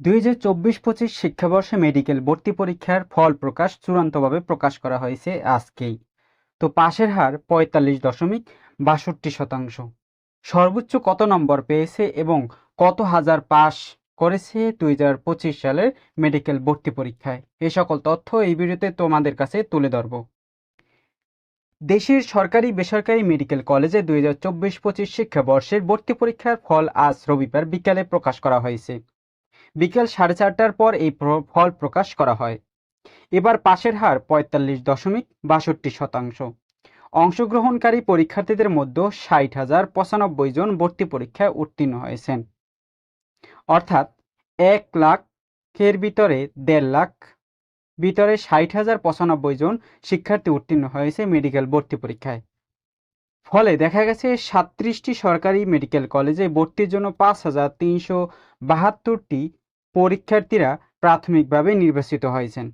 দুই হাজার চব্বিশ পঁচিশ শিক্ষাবর্ষে মেডিকেল ভর্তি পরীক্ষার ফল প্রকাশ চূড়ান্তভাবে প্রকাশ করা হয়েছে আজকেই। তো পাশের হার পঁয়তাল্লিশ দশমিক বাষট্টি শতাংশ। সর্বোচ্চ কত নম্বর পেয়েছে এবং কত হাজার পাস করেছে দুই হাজার পঁচিশ সালের মেডিকেল ভর্তি পরীক্ষায়? এই সকল তথ্য এই ভিডিওতে তোমাদের কাছে তুলে ধরব। দেশের সরকারি বেসরকারি মেডিকেল কলেজে দুই হাজার চব্বিশ পঁচিশ শিক্ষাবর্ষের ভর্তি পরীক্ষার ফল আজ রবিবার বিকালে প্রকাশ করা হয়েছে। বিকেল সাড়ে চারটার পর এই ফল প্রকাশ করা হয়। এবার পাশের হার পঁয়তাল্লিশ দশমিক বাষট্টি শতাংশ। অংশগ্রহণকারী পরীক্ষার্থীদের মধ্যে ষাট হাজার পঁচানব্বই জন ভর্তি পরীক্ষায় উত্তীর্ণ হয়েছেন। অর্থাৎ এক লাখের ভিতরে দেড় লাখ ভিতরে ষাট হাজার পঁচানব্বই জন শিক্ষার্থী উত্তীর্ণ হয়েছে মেডিকেল ভর্তি পরীক্ষায়। ফলে দেখা গেছে সাতত্রিশটি সরকারি মেডিকেল কলেজে ভর্তির জন্য পাঁচ হাজার তিনশো বাহাত্তরটি পরীক্ষার্থীরা প্রাথমিকভাবে নির্বাচিত হয়েছেন।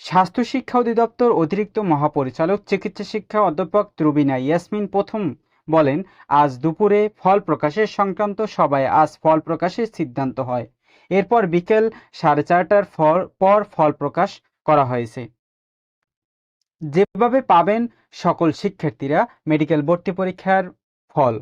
স্বাস্থ্য শিক্ষা অধিদপ্তর অতিরিক্ত মহাপরিচালক চিকিৎসা শিক্ষা অধ্যাপক ত্রুবিনা ইয়াসমিন প্রথম বলেন, আজ দুপুরে ফল প্রকাশের সংক্রান্ত সভায় আজ ফল প্রকাশের সিদ্ধান্ত হয়। এরপর বিকেল সাড়ে চারটার পর ফল প্রকাশ করা হয়েছে। যেভাবে পাবেন সকল শিক্ষার্থীরা মেডিকেল ভর্তি পরীক্ষার ফল,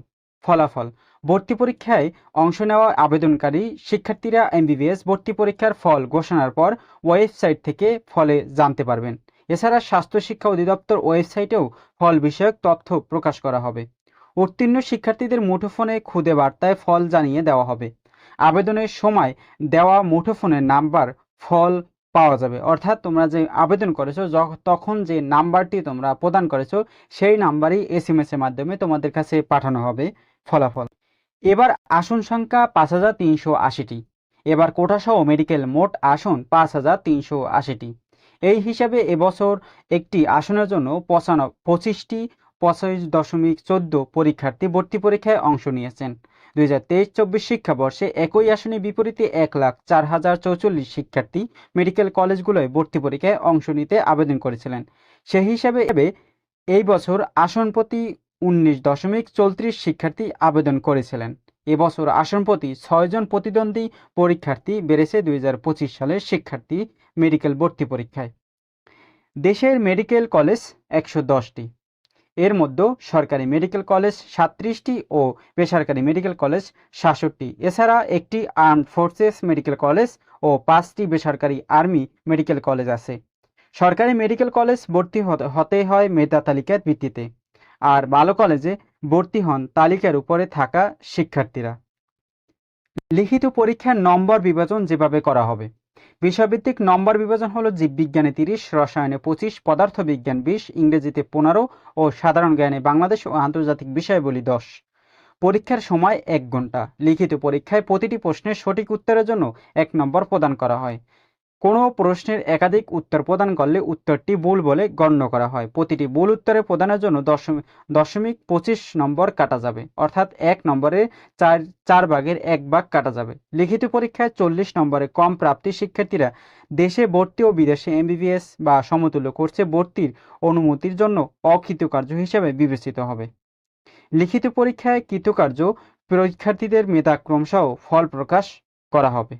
ফলাফল। ভর্তি পরীক্ষায় অংশ নেওয়া আবেদনকারী শিক্ষার্থীরা এমবিবিএস ভর্তি পরীক্ষার ফল ঘোষণার পর ওয়েবসাইট থেকে ফলে জানতে পারবেন। এছাড়া স্বাস্থ্য শিক্ষা অধিদপ্তর ওয়েবসাইটেও ফল বিষয়ক তথ্য প্রকাশ করা হবে। উত্তীর্ণ শিক্ষার্থীদের মুঠোফোনে খুদে বার্তায় ফল জানিয়ে দেওয়া হবে। আবেদনের সময় দেওয়া মুঠোফোনের নাম্বার ফল পাওয়া যাবে। অর্থাৎ তোমরা যে আবেদন করেছ তখন যে নাম্বারটি তোমরা প্রদান করেছ, সেই নাম্বারই এস এম এর মাধ্যমে তোমাদের কাছে পাঠানো হবে ফলাফল। এবার আসন সংখ্যা পাঁচ হাজার তিনশো আশিটি। এবার কোটাসহ মেডিকেল মোট আসন পাঁচ হাজার তিনশো আশিটি। এই হিসাবে এবছর একটি আসনের জন্য পঁচানো পঁচিশটি পঁচিশ দশমিক চোদ্দ পরীক্ষার্থী ভর্তি পরীক্ষায় অংশ নিয়েছেন। দুই হাজার তেইশ চব্বিশ শিক্ষাবর্ষে একই আসনে বিপরীতে এক লাখ চার হাজার চৌচল্লিশ শিক্ষার্থী মেডিকেল কলেজগুলোয় ভর্তি পরীক্ষায় অংশ নিতে আবেদন করেছিলেন। সেই হিসাবে এই বছর আসন প্রতি উনিশ দশমিক চৌত্রিশ শিক্ষার্থী আবেদন করেছিলেন। এবছর আসন প্রতি ছয়জন প্রতিদ্বন্দ্বী পরীক্ষার্থী বেড়েছে দুই হাজার পঁচিশ সালের শিক্ষার্থী মেডিকেল ভর্তি পরীক্ষায়। দেশের মেডিকেল কলেজ একশো দশটি। এর মধ্যে সরকারি মেডিকেল কলেজ সাতত্রিশটি ও বেসরকারি মেডিকেল কলেজ সাতষট্টি। এছাড়া একটি আর্মড ফোর্সেস মেডিকেল কলেজ ও পাঁচটি বেসরকারি আর্মি মেডিকেল কলেজ আছে। সরকারি মেডিকেল কলেজ ভর্তি হতে হয় মেধা তালিকার ভিত্তিতে। আর ভালো কলেজে ভর্তি হন তালিকার উপরে থাকা শিক্ষার্থীরা। লিখিত পরীক্ষার নম্বর বিভাজন যেভাবে করা হবে। বিষয়ভিত্তিক নম্বর বিভাজন হলো জীববিজ্ঞানে তিরিশ, রসায়নে পঁচিশ, পদার্থবিজ্ঞান বিশ, ইংরেজিতে পনেরো ও সাধারণ জ্ঞানে বাংলাদেশ ও আন্তর্জাতিক বিষয়গুলি দশ। পরীক্ষার সময় এক ঘণ্টা লিখিত পরীক্ষায় প্রতিটি প্রশ্নের সঠিক উত্তরের জন্য এক নম্বর প্রদান করা হয়। কোনো প্রশ্নের একাধিক উত্তর প্রদান করলে উত্তরটি ভুল বলে গণ্য করা হয়। প্রতিটি ভুল উত্তরে প্রদানের জন্য দশমিক দশমিক পঁচিশ নম্বর কাটা যাবে। অর্থাৎ এক নম্বরে চার চার ভাগের এক ভাগ কাটা যাবে। লিখিত পরীক্ষায় চল্লিশ নম্বরে কম প্রাপ্তি শিক্ষার্থীরা দেশে ভর্তি ও বিদেশে এমবিবিএস বা সমতুল্য কোর্সে ভর্তির অনুমতির জন্য অকৃতকার্য হিসেবে বিবেচিত হবে। লিখিত পরীক্ষায় কৃতকার্য পরীক্ষার্থীদের মেধাক্রম সহ ফল প্রকাশ করা হবে।